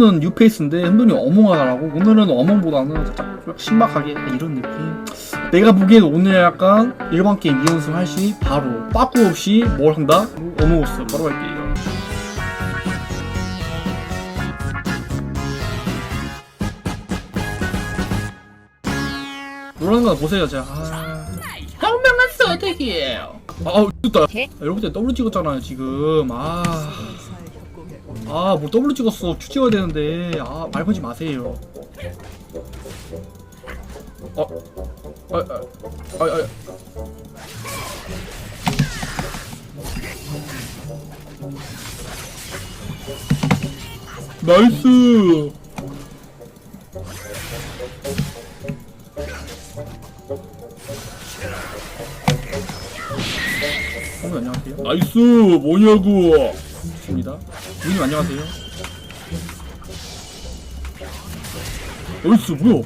는 뉴페이스인데 흔들이 어몽하다라고 오늘은 어몽보다는 살짝 좀 신박하게 이런 느낌. 내가 보기엔 오늘 약간 일반 게임 2연승 할시 바로 빠꾸 없이 뭘 한다? 어몽어스 바로 갈게요. 노란 거 보세요 제가. 아... 현명한 선택이에요. 아 됐다. 이렇게 때 W 찍었잖아요 지금. 아... 아, 뭐 W 찍었어. Q 찍어야 되는데. 아, 말 걸지 마세요. 어, 아, 아, 아, 아. 나이스. 어머 안녕하세요. 나이스 뭐냐고. 좋습니다. 누님 안녕하세요. 나이스 뭐야?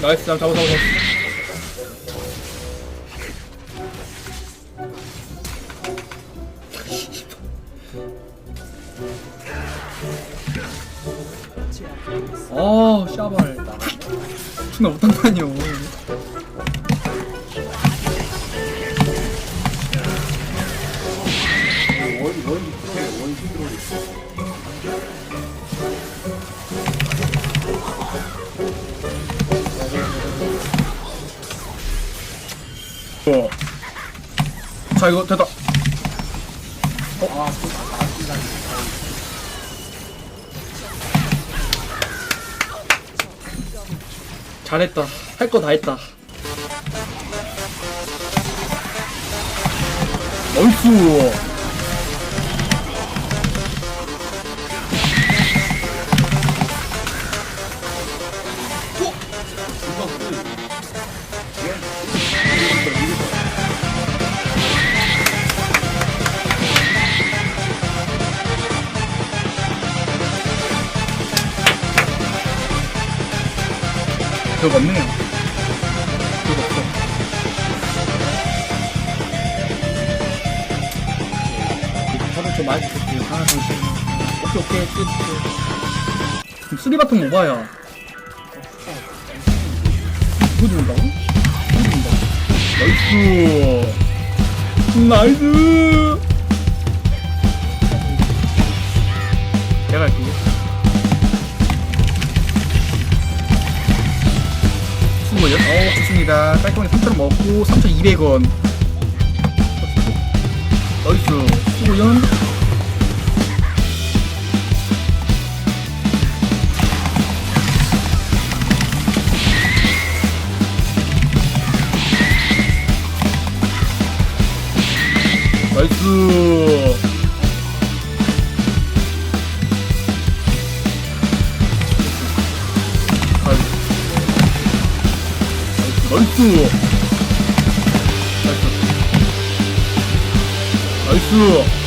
나이스 잡아 잡아 잡아. 아 샤발 존나 못한다니요 어. 자 이거 됐다 어? 잘했다. 할 거 다 했다. 얼쑤 그거 없네요 그거 없어. 저는 좀 많이 주세요. 하나 둘셋. 오케이 오케이. 끝 끝. 쓰리바통 오바야. 이거 죽는다고? 이거 죽는다고? 나이스! 나이스 수고요. 어, 좋습니다. 깔끔하게 3,000원 먹고 3,200원. 나이스. 나이스. 나이스. 나이스. 나이스. 나이스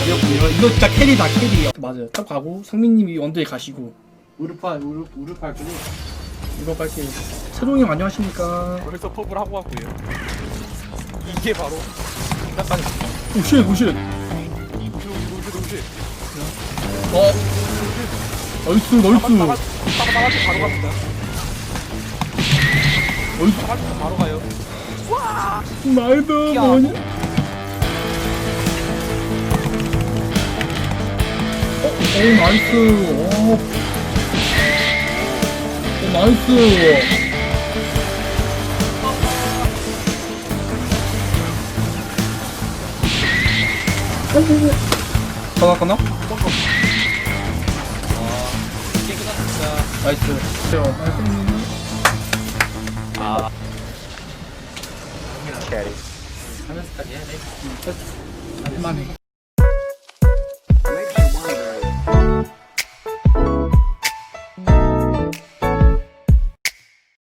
가볍군요 이거 진짜 캐리다 캐리. 맞아요. 딱 가고 상민님이 언더에 가시고. 우르파 우르 우르파 끄니 이거 갈게요 세동이 형 안녕하십니까? 벌써 펍을 하고 왔고요. 이게 바로 약간 오쉣 오쉣 어. 나이스 나이스. 나가 나가지 바로 갑니다. 나가지 바로 가요. 야. 뭐냐 어, 오 나이스. 오, 오 나이스 가나 가나? 이게 끝났습니다. 나